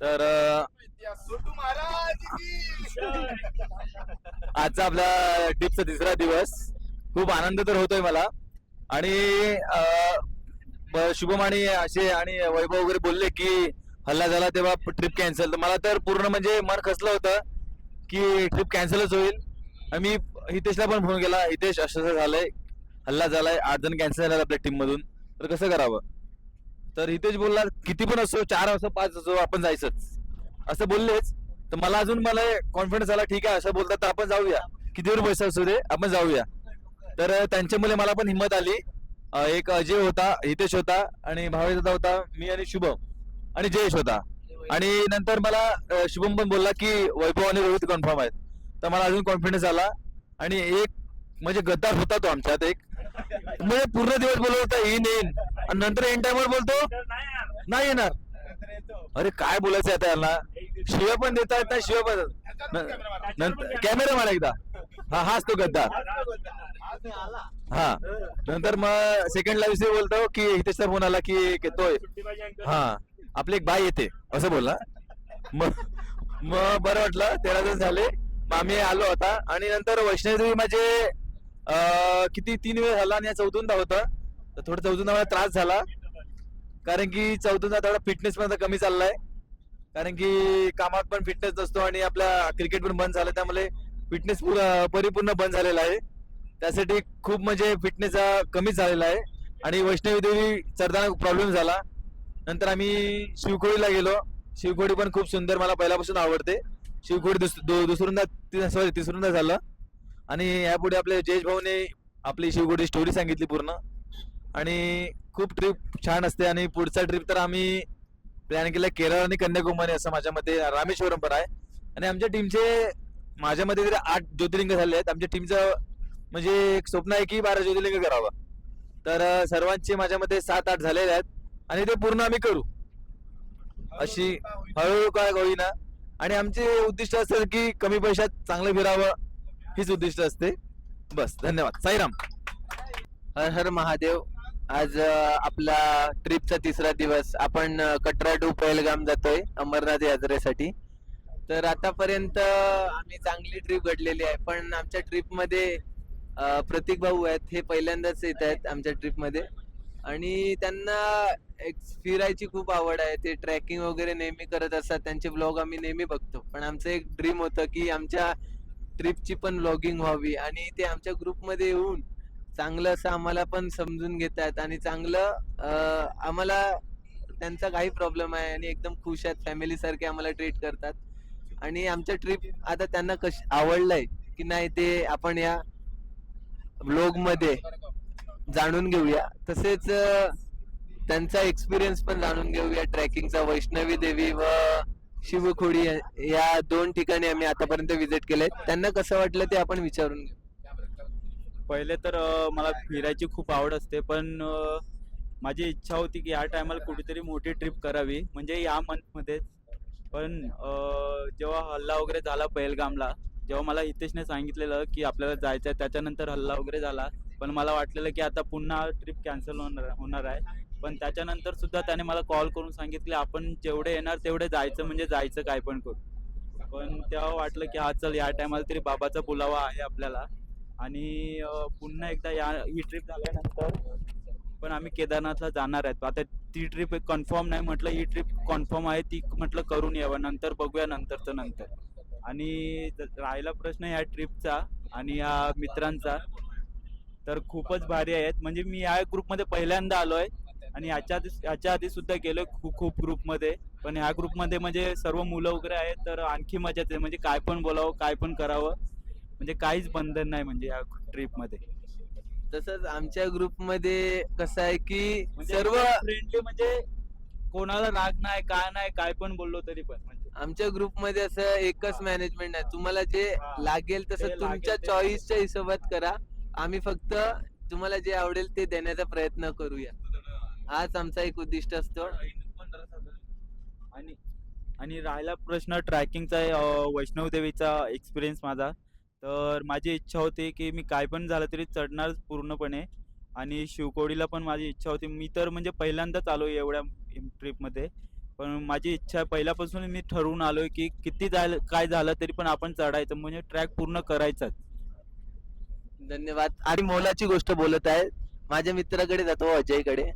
तर आजचा आपला ट्रिपचा तिसरा दिवस. खूप आनंद तर होतोय मला. आणि शुभम आणि असे आणि वैभव वगैरे बोलले की हल्ला झाला तेव्हा ट्रिप कॅन्सल तर मला तर पूर्ण म्हणजे मन खचलं होतं की ट्रिप कॅन्सलच होईल. आणि मी हितेशला पण फोन केला. हितेश असं असं झालंय. हल्ला झालाय. आठ जण कॅन्सल झाले आपल्या टीम मधून. तर कसं करावं? तर हितेश बोलला किती पण असो चार असो पाच असो आपण जायचंच असं बोललेच. तर मला अजून मला कॉन्फिडन्स आला ठीक आहे असं बोलतात तर आपण जाऊया. किती वेळ पैसा असू दे आपण जाऊया. तर त्यांच्यामुळे मला पण हिंमत आली. एक अजय होता हितेश होता आणि भावेश दादा होता मी आणि शुभम आणि जयेश होता. आणि नंतर मला शुभम पण बोलला की वैभव आणि रोहित कन्फर्म आहेत. तर मला अजून कॉन्फिडन्स आला. आणि एक म्हणजे गद्दार होता तो आमच्यात एक. म्हणजे पूर्ण दिवस बोलत होता येईन येईन. आणि नंतर एन टाइमवर बोलतो नाही येणार. अरे काय बोलायचं आता यांना? शिव पण देता येत नाही शिव पण नंतर कॅमेरा मला एकदा. हा हाच तो गद्दार हा. नंतर मग सेकंड विषयी बोलतो की हितेशचा फोन आला की येतोय. हा. आपली एक बाई येते. असं बोलला. मग मग बरं वाटलं. तेरा जण झाले. मग आम्ही आलो होता आणि नंतर वैष्णवी माझे किती? तीन वेळ झाला आणि या होता. तर थोडं चौथ्यांदा मला त्रास झाला. कारण की चौथ्यांदा थोडा फिटनेस पण कमी चाललाय. कारण की कामात पण फिटनेस नसतो आणि आपल्या क्रिकेट पण बंद झालं. त्यामुळे फिटनेस परिपूर्ण बंद झालेला आहे. त्यासाठी खूप म्हणजे फिटनेस कमी झालेला आहे. आणि वैष्णवी देवी चढताना प्रॉब्लेम झाला. नंतर आम्ही शिवखोडीला गेलो. शिवखोडी पण खूप सुंदर मला पहिल्यापासून आवडते. शिवखोडी दुस- दुसऱ्यांदा सॉरी तिसऱ्यांदा झालं. आणि यापुढे आपले जयेश भाऊने आपली शिवगोडी स्टोरी सांगितली पूर्ण. आणि खूप ट्रिप छान असते आणि पुढचा ट्रिप तर आम्ही प्लॅन केला केरळ आणि कन्याकुमारी असं माझ्या मते रामेश्वरम पण आहे. आणि आमच्या टीमचे माझ्या मते तरी आठ ज्योतिर्लिंग झाले आहेत. आमच्या टीमचं म्हणजे एक स्वप्न आहे की बारा ज्योतिर्लिंग करावं. तर सर्वांचे माझ्या मते सात आठ झालेले आहेत आणि ते पूर्ण आम्ही करू. अशी हळूहळू काय होईना. आणि आमचे उद्दिष्ट असतं की कमी पैशात चांगलं फिरावं. हीच उद्दिष्ट असते. बस धन्यवाद. साईराम. हर हर महादेव. आज आपला ट्रिपचा तिसरा दिवस. आपण कटरा टू पहलगाम जातोय अमरनाथ यात्रेसाठी. तर आतापर्यंत आम्ही चांगली ट्रिप घडलेली आहे. पण आमच्या ट्रिपमध्ये प्रतीक भाऊ आहेत. हे पहिल्यांदाच येत आहेत आमच्या ट्रिपमध्ये. आणि त्यांना एक फिरायची खूप आवड आहे. ते ट्रॅकिंग वगैरे नेहमी करत असतात. त्यांचे ब्लॉग आम्ही नेहमी बघतो. पण आमचं एक ड्रीम होतं की आमच्या ट्रिपची पण लॉगिंग व्हावी आणि ते आमच्या ग्रुपमध्ये येऊन चांगलं असं आम्हाला पण समजून घेतात आणि चांगलं आम्हाला त्यांचा काही प्रॉब्लेम आहे आणि एकदम खुश आहेत. फॅमिली सारखे आम्हाला ट्रीट करतात. आणि आमच्या ट्रिप आता त्यांना कश आवडलंय की नाही ते आपण या ब्लॉगमध्ये जाणून घेऊया. तसेच त्यांचा एक्सपिरियन्स पण जाणून घेऊया. ट्रॅकिंगचा वैष्णवी देवी व शिवखोडी या- या दोन ठिकाणी आम्ही आतापर्यंत व्हिजिट केले त्यांना कसं वाटलं ते आपण विचारून घेऊ. पहिले तर अ, मला फिरायची खूप आवड असते पण अ, माझी इच्छा होती की या टायमाला कुठेतरी मोठी ट्रिप करावी म्हणजे या मंथमध्येच पण अ, जेव्हा हल्ला वगैरे झाला पहलगामला जेव्हा मला हितेशने सांगितलेलं की आपल्याला जायचं आहे त्याच्यानंतर हल्ला वगैरे झाला पण मला वाटलेलं की आता पुन्हा ट्रिप कॅन्सल होणार होणार आहे. पण त्याच्यानंतर सुद्धा त्याने मला कॉल करून सांगितले आपण जेवढे येणार तेवढे जायचं म्हणजे जायचं काय पण करू. पण तेव्हा वाटलं की हा चल या टायमाला तरी बाबाचा बोलावा आहे आपल्याला. आणि पुन्हा एकदा या ही ट्रिप झाल्यानंतर पण आम्ही केदारनाथला जाणार आहेत. आता ती ट्रिप कन्फर्म नाही म्हटलं ही ट्रिप कन्फर्म आहे ती म्हटलं करून यावं. नंतर बघूया नंतरचं नंतर. आणि राहिला प्रश्न या ट्रिपचा आणि या मित्रांचा. तर खूपच भारी आहेत. म्हणजे मी या ग्रुपमध्ये पहिल्यांदा आलो आहे आणि याच्या आधी याच्या आधी सुद्धा गेलोय खूप खूप ग्रुपमध्ये पण ह्या ग्रुपमध्ये म्हणजे सर्व मुलं वगैरे आहेत तर आणखी मजा येते. म्हणजे काय पण बोलावं काय पण करावं म्हणजे काहीच बंधन नाही म्हणजे या ट्रिपमध्ये तसंच आमच्या ग्रुपमध्ये कसं आहे की म्हणजे सर्व फ्रेंडली म्हणजे कोणाला राग नाही काय नाही काय पण बोललो तरी पण म्हणजे. आमच्या ग्रुपमध्ये असं एकच मॅनेजमेंट आहे. तुम्हाला जे. लागेल ते तसं लागेल तुमच्या ते- चॉईसच्या हिशोबात करा. आम्ही फक्त तुम्हाला जे आवडेल ते देण्याचा प्रयत्न करूया. हाच आमचा एक उद्दिष्ट असतो. आणि आणि राहिला प्रश्न ट्रॅकिंगचा वैष्णव देवीचा एक्सपिरियन्स माझा. तर माझी इच्छा होती की मी काय पण झालं तरी चढणार पूर्णपणे. आणि शिवकोडीला पण माझी इच्छा होती. मी तर म्हणजे पहिल्यांदाच आलो एवढ्या ट्रिपमध्ये पण माझी इच्छा आहे पहिल्यापासून मी ठरवून आलोय की किती झालं काय झालं तरी पण आपण चढायचं. म्हणजे ट्रॅक पूर्ण करायचाच. धन्यवाद. आणि मोलाची गोष्ट बोलत आहे. माझ्या मित्राकडे जातो अजयकडे.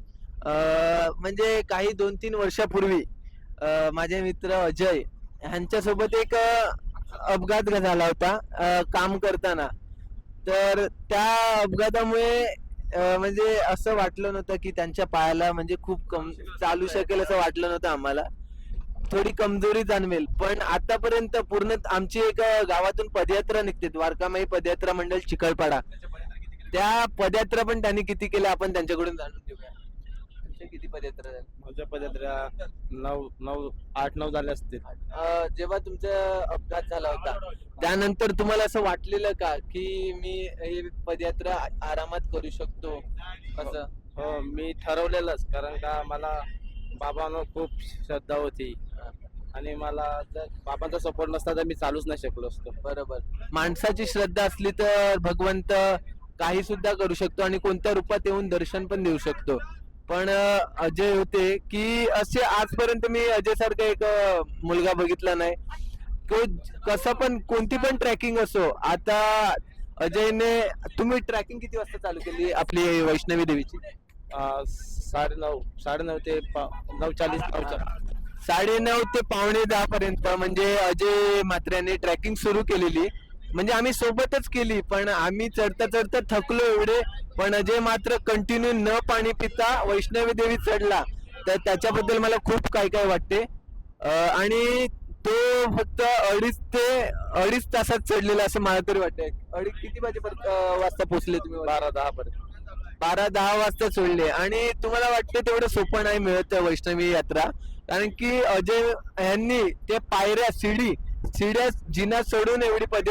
म्हणजे काही दोन तीन वर्षापूर्वी माझे मित्र अजय ह्यांच्यासोबत एक अपघात झाला होता काम करताना. तर त्या अपघातामुळे म्हणजे असं वाटलं नव्हतं की त्यांच्या पायाला म्हणजे खूप कम चालू शकेल असं वाटलं नव्हतं आम्हाला. थोडी कमजोरी जाणवेल. पण आतापर्यंत पूर्ण आमची एक गावातून पदयात्रा निघते. द्वारकामाई पदयात्रा मंडळ चिखलपाडा. त्या पदयात्रा पण त्यांनी किती केल्या आपण त्यांच्याकडून जाणून घेऊया. तुमच्या किती पदयात्रा झाल्या? माझ्या पदयात्रा नऊ नऊ आठ नऊ झाले असतील. अं, जेव्हा तुमचा अपघात झाला होता त्यानंतर तुम्हाला असं वाटलेलं का की मी ही पदयात्रा आ- आरामात करू शकतो? असं. हो मी ठरवलेलंच कारण का मला बाबांवर खूप श्रद्धा होती. आणि मला जर बाबांचा सपोर्ट नसता तर मी चालूच नाही शकलो असतो. बरोबर. माणसाची श्रद्धा असली तर भगवंत काही सुद्धा करू शकतो आणि कोणत्या रूपात येऊन दर्शन पण देऊ शकतो. पण अजय होते की असे आजपर्यंत मी अजय सारखा एक मुलगा बघितला नाही. तो कसं पण कोणती पण ट्रॅकिंग असो आता अजयने तुम्ही ट्रॅकिंग किती वाजता चालू केली आपली वैष्णवी देवीची? अं, साडेनऊ साडेनऊ ते पा- नऊ चाळीस नऊच्या साडेनऊ ते पावणे दहा पर्यंत म्हणजे अजय मात्र्याने ट्रॅकिंग सुरू केलेली. म्हणजे आम्ही सोबतच केली पण आम्ही चढता चढता थकलो एवढे पण अजय मात्र कंटिन्यू न पाणी पिता वैष्णवी देवी चढला. तर त्याच्याबद्दल मला खूप काय काय वाटते. आणि तो फक्त अडीच ते अडीच तासात चढलेला असं मला तरी वाटतंय. अडीच किती वाजेपर्यंत वाजता पोहोचले तुम्ही? बारा दहा पर्यंत. बारा दहा वाजता सोडले आणि तुम्हाला वाटतं तेवढं सोपं नाही मिळत वैष्णवी यात्रा. कारण की अजय यांनी ते पायऱ्या शिडी शिड्या जिना सोडून एवढी पद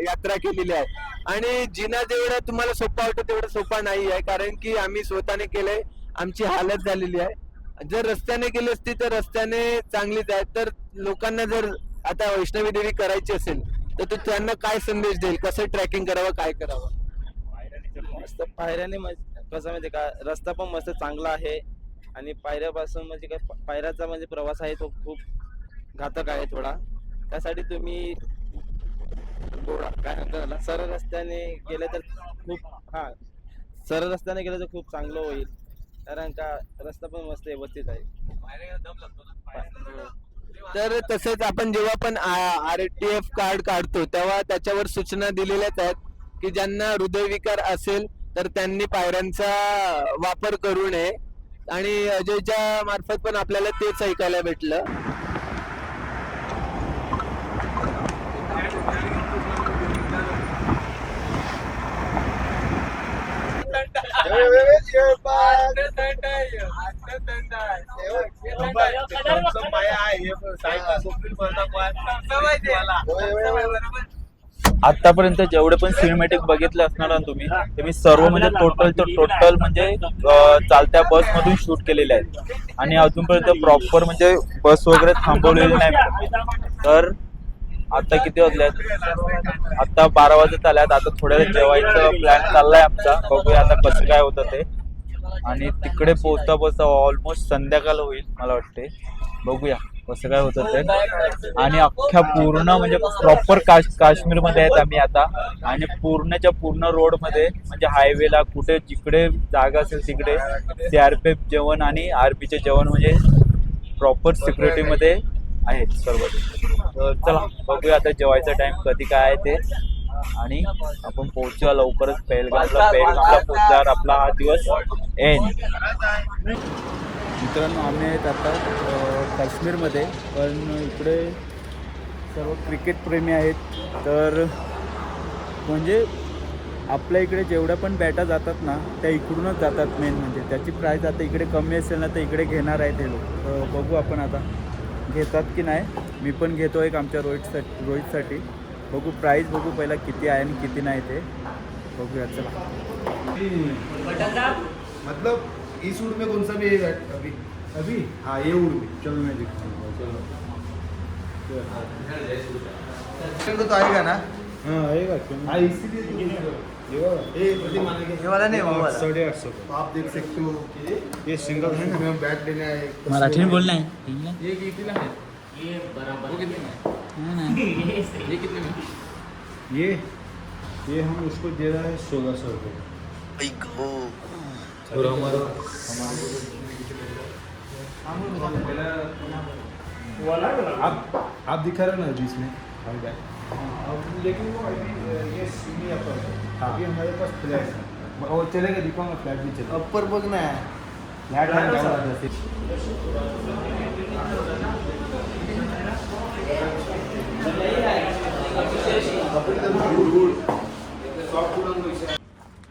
यात्रा केलेली आहे. आणि जिना जेवढा तुम्हाला सोपा वाटतं तेवढं सोपा नाही आहे. कारण की आम्ही स्वतःने केलंय. आमची हालत झालेली आहे. जर रस्त्याने केली असती तर रस्त्याने चांगलीच आहे. तर लोकांना जर आता वैष्णवी देवी करायची असेल तर तो त्यांना काय संदेश देईल? कसं ट्रॅकिंग करावं काय करावं? मस्त पायऱ्याने कसं म्हणजे का? रस्ता पण मस्त चांगला आहे. आणि पायऱ्यापासून म्हणजे काय पायऱ्याचा म्हणजे प्रवास आहे तो खूप घातक आहे थोडा. त्यासाठी तुम्ही थोडा काय म्हणतात सरळ रस्त्याने गेले तर खूप हा. सरळ रस्त्याने गेलं तर खूप चांगलं होईल. कारण का रस्ता पण मस्त व्यवस्थित आहे तर तसेच आपण जेव्हा पण आर टी एफ कार्ड काढतो तेव्हा त्याच्यावर सूचना दिलेल्याच आहेत की ज्यांना हृदयविकार असेल तर त्यांनी पायऱ्यांचा वापर करू नये. आणि अजयच्या मार्फत पण आपल्याला तेच ऐकायला भेटलं. आतापर्यंत जेवढे पण सिनेमॅटिक बघितले असणार ना तुम्ही ते मी सर्व म्हणजे टोटल तर टोटल म्हणजे चालत्या बस मधून शूट केलेले आहेत. आणि अजूनपर्यंत प्रॉपर म्हणजे बस वगैरे थांबवलेली नाही. तर आता किती वाजले आहेत? आता बारा वाजत आल्यात आता थोड्या जेवायचं प्लॅन चाललाय आमचा. बघूया आता कसं काय होतं ते. आणि तिकडे पोहोचता पोहोचता ऑलमोस्ट संध्याकाळ होईल मला वाटते बघूया कसं काय होतं ते. आणि अख्ख्या पूर्ण म्हणजे प्रॉपर काश काश्मीरमध्ये आहेत आम्ही आता. आणि पूर्णच्या पूर्ण रोडमध्ये म्हणजे हायवेला कुठे जिकडे जागा असेल तिकडे सीआरपीएफ जवान आणि आरपीचे जवान म्हणजे प्रॉपर सिक्युरिटी मध्ये आहेत सर्व. तर चला बघूया आता जेवायचा टाइम कधी काय आहे ते. आणि आपण पोहोचूया लवकरच पेलगावला पेलगावला पोहोचल्यावर आपला हा दिवस एंड मित्रांनो आम्ही आहेत आता काश्मीरमध्ये. पण इकडे सर्व क्रिकेट प्रेमी आहेत. तर म्हणजे आपल्या इकडे जेवढ्या पण बॅटा जातात ना त्या इकडूनच जातात मेन म्हणजे. त्याची प्राईस आता इकडे कमी असेल ना तर इकडे घेणार आहेत हे लोक. बघू आपण आता घेतात की नाही. मी पण घेतो एक आमच्या रोहितसाठी रोहितसाठी. बघू प्राईस बघू पहिला किती आहे आणि किती नाही ते. बघूया चला. मतलब इस उड़ में कौन सा भी है? अभी। अभी? हाँ ये उड़ में। चलो मैं देखता हूँ। चलो। तो आएगा ना? हाँ आएगा क्यों हाँ इसीलिए तो- ये के ये वाला नहीं, वो वाला। साढ़े आठ सौ आप देख सकते हो ये सिंगल है ना? बैट लेने आए। मराठी में बोलना है। ये कितना है? ये हम उसको दे रहा है सोलह सौ रुपये और हमारा आप आप दिखा रहे ना बीच में हम बैट लेकिन वो अभी ये सीढ़ी अपर है। अभी हमारे पास फ्लैट है। वो चलेगा दिखाऊँगा फ्लैट भी चलेगा। अपर बघ ना फ्लैट है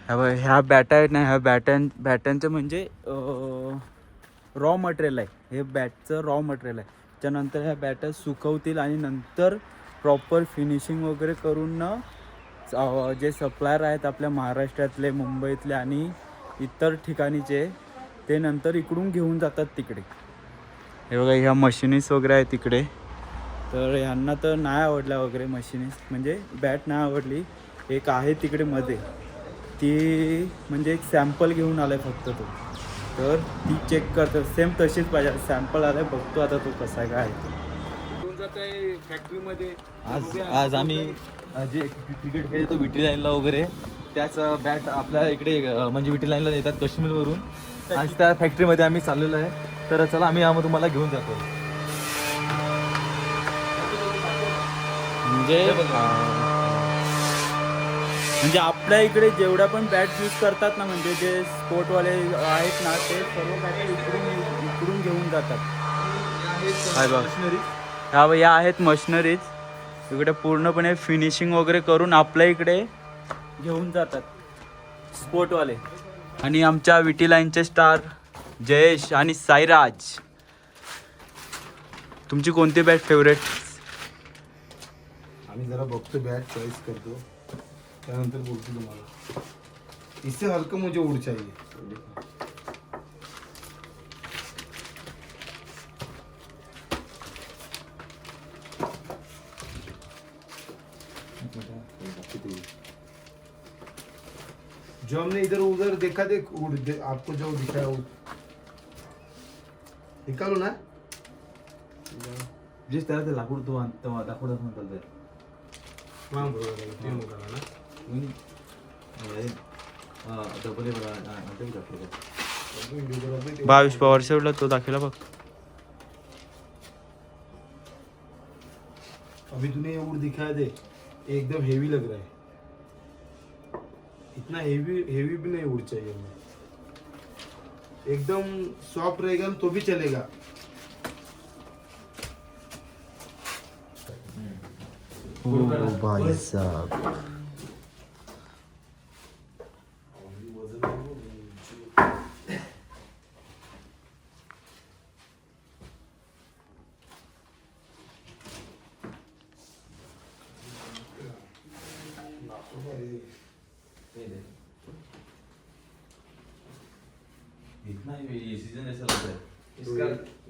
ह्या ह्या बॅटा आहेत ना ह्या बॅटन बॅटांचं म्हणजे रॉ मटेरियल आहे. हे बॅटचं रॉ मटेरियल आहे. त्यानंतर ह्या बॅटा सुकवतील आणि नंतर प्रॉपर फिनिशिंग वगैरे करून ना जे सप्लायर आहेत आपल्या महाराष्ट्रातले मुंबईतले आणि इतर ठिकाणीचे ते नंतर इकडून घेऊन जातात तिकडे. हे बघा ह्या मशिनीस वगैरे आहेत तिकडे. तर ह्यांना तर नाही आवडल्या वगैरे मशिनीस म्हणजे बॅट नाही आवडली. एक आहे तिकडे मध्ये. ती म्हणजे एक सॅम्पल घेऊन आलाय फक्त तो. तर ती चेक करतो सेम तशीच पाहिजे. सॅम्पल आलाय. बघतो आता तो कसा काय आहे फॅक्टरीमध्ये आज आज आम्ही जे क्रिकेट खेळतो विटी लाईनला वगैरे. त्याच बॅट आपल्या इकडे म्हणजे विटी लाईनला येतात काश्मीरवरून. आज त्या फॅक्टरीमध्ये आम्ही चाललेलो आहे. तर चला आम्ही यामध्ये तुम्हाला घेऊन जातो. म्हणजे म्हणजे आपल्या इकडे जेवढ्या पण बॅट यूज करतात ना म्हणजे जे स्पोर्टवाले आहेत ना ते सर्व बॅट इकडून इकडून घेऊन जातात. बघ, या आहेत मशिनरीज इकडे पूर्णपणे फिनिशिंग वगैरे करून आपल्या इकडे घेऊन जातात स्पोर्टवाले आणि आमच्या विटी लाईनचे स्टार जयेश आणि साईराज. तुमची कोणती बॅट फेवरेट आम्ही जरा बघतो बॅट चॉईस करतो. त्यानंतर बोलतो तुम्हाला. इससे हल्का मुझे उड चाहिए. जो हमने इधर उधर देखा देख उड़ दे, आपको जो दिखा है वो निकालो ना जे त्याला ते लाकूड तो लाकूड म्हणतात बावीस पॉवर सेवला तो दाखवला बघ अभी तूने ये उड़ दिखाया दे एकदम हेवी लग रहा है इतना हेवी हेवी भी नहीं उड़ चाहिए हमें एकदम सॉफ्ट रहेगा तो भी चलेगा भाई साहब इतना ही ये सीज़न ऐसा लगता है। इसका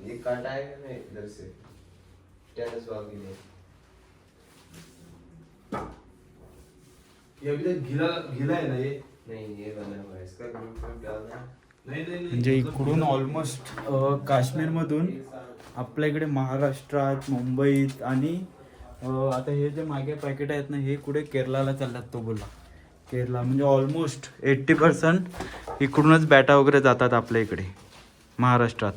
ये काटा है कि नहीं इधर से। टेनिस बॉल के ये अभी तक गीला गीला है ना ये नहीं ये बना हुआ है इसका ग्रुप में डालना है नहीं नहीं नहीं. म्हणजे इकडून ऑलमोस्ट काश्मीरमधून आपल्या इकडे महाराष्ट्रात मुंबईत आणि अ, आता हे जे मागे पॅकेट आहेत ना हे कुठे केरलाला चालतात तो बोला. केरला म्हणजे ऑलमोस्ट एट्टी पर्सेंट इकडूनच बॅटा वगैरे जातात आपल्या इकडे महाराष्ट्रात.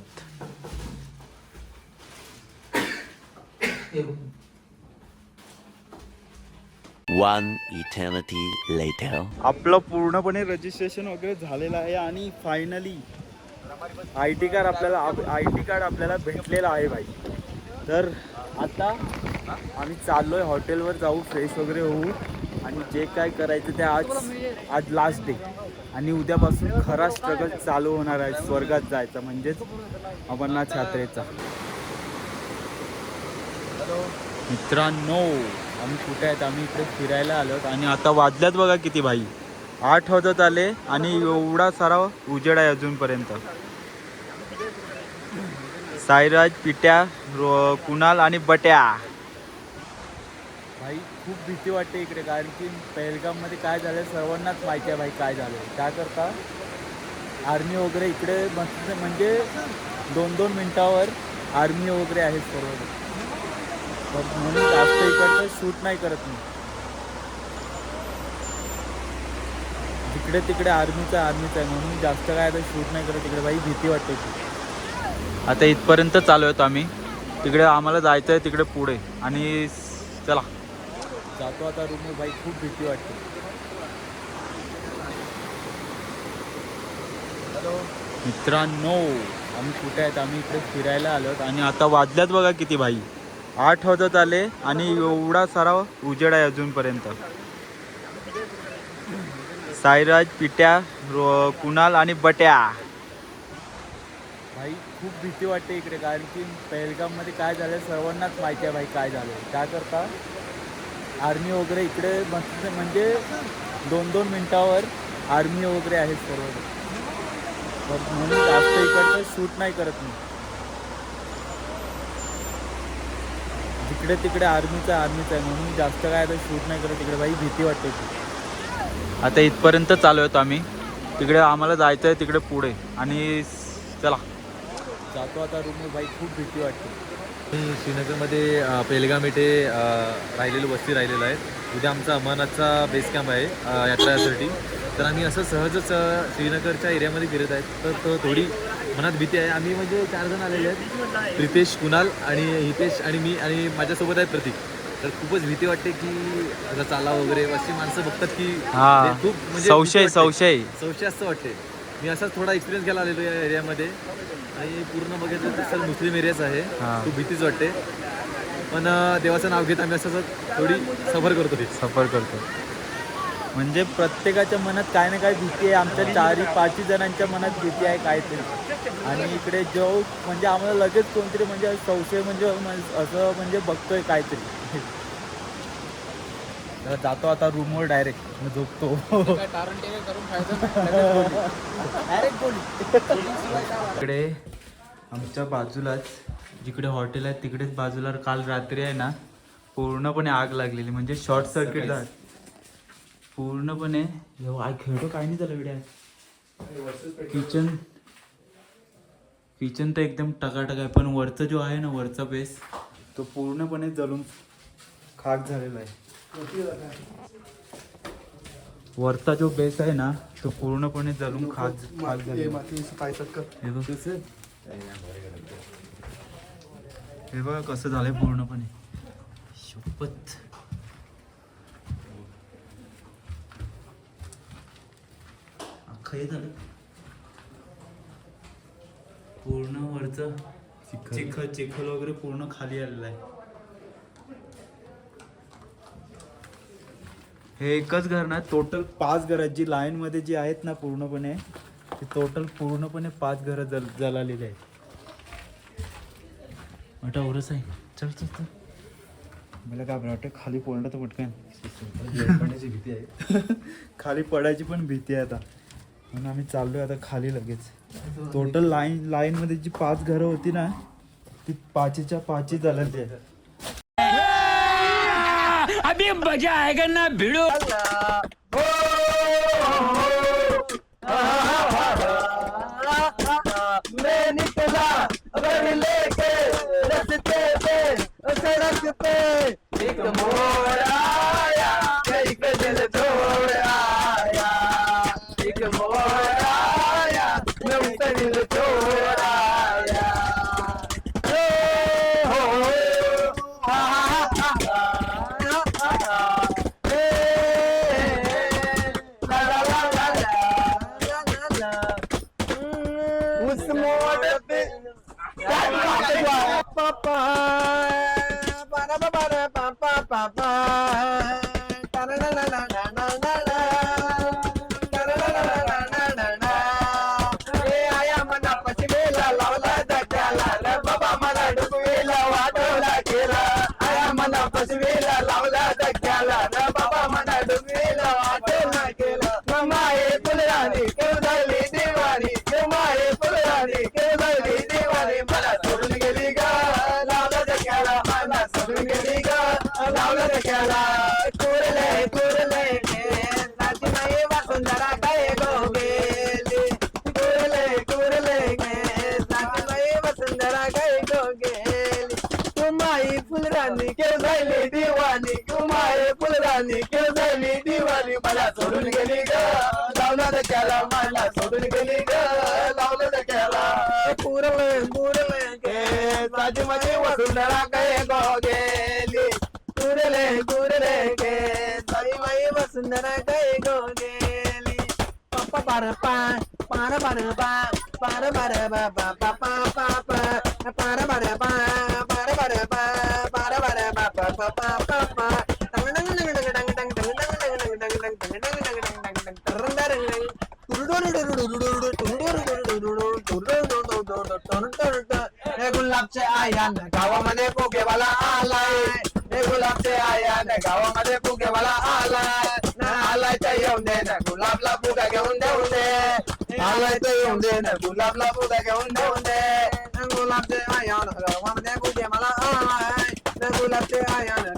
वन इटर्निटी लेटर आपलं पूर्णपणे रजिस्ट्रेशन वगैरे झालेलं आहे आणि फायनली आय टी कार्ड आपल्याला आय टी कार्ड आपल्याला भेटलेलं आहे भाई. तर आता आम्ही चाललो आहे हॉटेलवर जाऊ फ्रेश वगैरे होऊ आणि जे काय करायचं ते आज आज लास्ट डे आणि उद्यापासून खरा स्ट्रगल चालू होणार आहे स्वर्गात जायचा म्हणजेच अमरनाथ यात्रेचा. मित्रांनो आम्ही कुठे आहेत? आम्ही इकडे फिरायला आलो आणि आता वाजल्यात बघा किती भाई. आठ वाजत आले आणि एवढा सारा उजेड आहे अजूनपर्यंत. साईराज पिट्या कुणाल आणि बट्या. भाई खूप भीती वाटते इकडे कारण की पहलगाममध्ये काय झालं सर्वांनाच माहिती आहे भाई काय झालं त्याकरता आर्मी वगैरे इकडे मस्त म्हणजे दोन दोन मिनटावर आर्मी वगैरे आहेत सर्व. तर म्हणून जास्त इकडचं शूट नाही करत मी. जिकडे तिकडे आर्मीचं आर्मीचं आहे. म्हणून जास्त काय आता शूट नाही करत तिकडे भाई भीती वाटते आता इथपर्यंत चालू आहेत आम्ही. तिकडे आम्हाला जायचं आहे तिकडे पुढे. आणि चला. जातो आता रूमवर भाई खूप भीती वाटते. मित्रांनो आम्ही कुठे आहेत? आम्ही इकडे फिरायला आलोत. आणि आता वाजल्यात बघा किती भाई आठ वाजत आले आणि एवढा सारा उजेड आहे अजूनपर्यंत. साईराज पिट्या कुणाल आणि बट्या. भाई खूप भीती वाटते इकडे कारण की पहलगाममध्ये काय झालं सर्वांनाच माहिती आहे भाई काय झालं त्याकरता आर्मी वगैरे इकडे मस्त म्हणजे दोन दोन मिनटावर आर्मी वगैरे आहेत सर्व. म्हणून जास्त इकडचं शूट नाही करत मी. जिकडे तिकडे आर्मीचं आर्मीचं आहे. म्हणून जास्त काय आता शूट नाही करत तिकडे भाई भीती वाटते आता इथपर्यंत चालू आहेत आम्ही. तिकडे आम्हाला जायचं आहे तिकडे पुढे. आणि चला. जातो आता रूमवर भाई खूप भीती वाटते. मी श्रीनगरमध्ये पेलगाम येथे अ, राहिलेलो वस्ती राहिलेलो आहे. उद्या आमचा अमरनाथचा बेस कॅम्प आहे यात्रासाठी तर आम्ही असं सहजच श्रीनगरच्या एरियामध्ये फिरत आहेत. तर तो थोडी मनात भीती आहे. आम्ही म्हणजे चार जण आलेले आहेत. प्रितेश कुणाल आणि हितेश आणि मी आणि माझ्यासोबत आहे प्रतीक. तर खूपच भीती वाटते की आता चाला वगैरे अशी माणसं बघतात की हा. ते खूप म्हणजे संशय. संशय संशय. असं वाटते. मी असाच थोडा एक्सपिरियन्स घ्यायला आलेलो या एरियामध्ये. आणि पूर्ण बघितलं तर सर मुस्लिम एरियाच आहे. खूप भीतीच वाटते. पण देवाचं नाव घेत आम्ही असं थोडी सफर करतो सफर करतो. म्हणजे प्रत्येकाच्या मनात काय ना काय भीती आहे. आमच्या चारही पाचही जणांच्या मनात भीती आहे काहीतरी. आणि इकडे जो म्हणजे आम्हाला लगेच कोणतरी म्हणजे संशय म्हणजे असं म्हणजे बघतोय काहीतरी. जातो आता रूमवर डायरेक्ट मग झोपतो. इकडे आमच्या बाजूलाच जिकडे हॉटेल आहे तिकडेच बाजूला काल रात्री आहे ना पूर्णपणे आग लागलेली. म्हणजे शॉर्ट सर्किट झालं. पूर्णपणे आग खेळतो काय नाही झालं विड्या. किचन किचन तर एकदम टकाटक आहे पण वरचं जो आहे ना वरचा बेस तो पूर्णपणे जळून खाक झालेला आहे. वरचा जो बेस आहे ना तो पूर्णपणे जळून खाक खाक झालेला. हे बघ. हे बघा कसं झालंय पूर्णपणे. शपथ. हे झालं? पूर्ण वरचं चिखल. चिखल वगैरे पूर्ण खाली आलेलं आहे. हे एकच घर ना टोटल पाच घरात जी लाईन मध्ये जी आहेत ना पूर्णपणे ते टोटल पूर्णपणे पाच घरं जल जळालेली आहेत. मोठा ओरस आहे. चल चल चल. मला काय वाटतं खाली पडलं तर पटकन. भीती आहे खाली पडायची पण भीती आहे आता. म्हणून आम्ही चाललोय आता खाली लगेच. टोटल लाईन लाईन मध्ये जी पाच घरं होती ना ती पाचीच्या पाची झालेली आहे. मला सोडून गेली ग लावला जग्याला मला सोडून गेली ग झाली दिवाणी मला सोडून गेली ग. लावलं डोक्याला मला सोडून गेली ग. लावलं कुरले कुरले गे माझी माझी वसुंधरा गुलाबचे आयान गावामध्ये पोकेवाला आलाय हे गुलाबचे आयान गावामध्ये पोकेवाला आलाय ना आलाय तर येऊन दे ना गुलाबला फुगा घेऊन देऊन दे आलाय तर येऊन दे ना गुलाबला फुगा घेऊन देऊन दे ना गुलाबचे आयान गावामध्ये पोकेवाला आलाय ना गुलाबचे आयान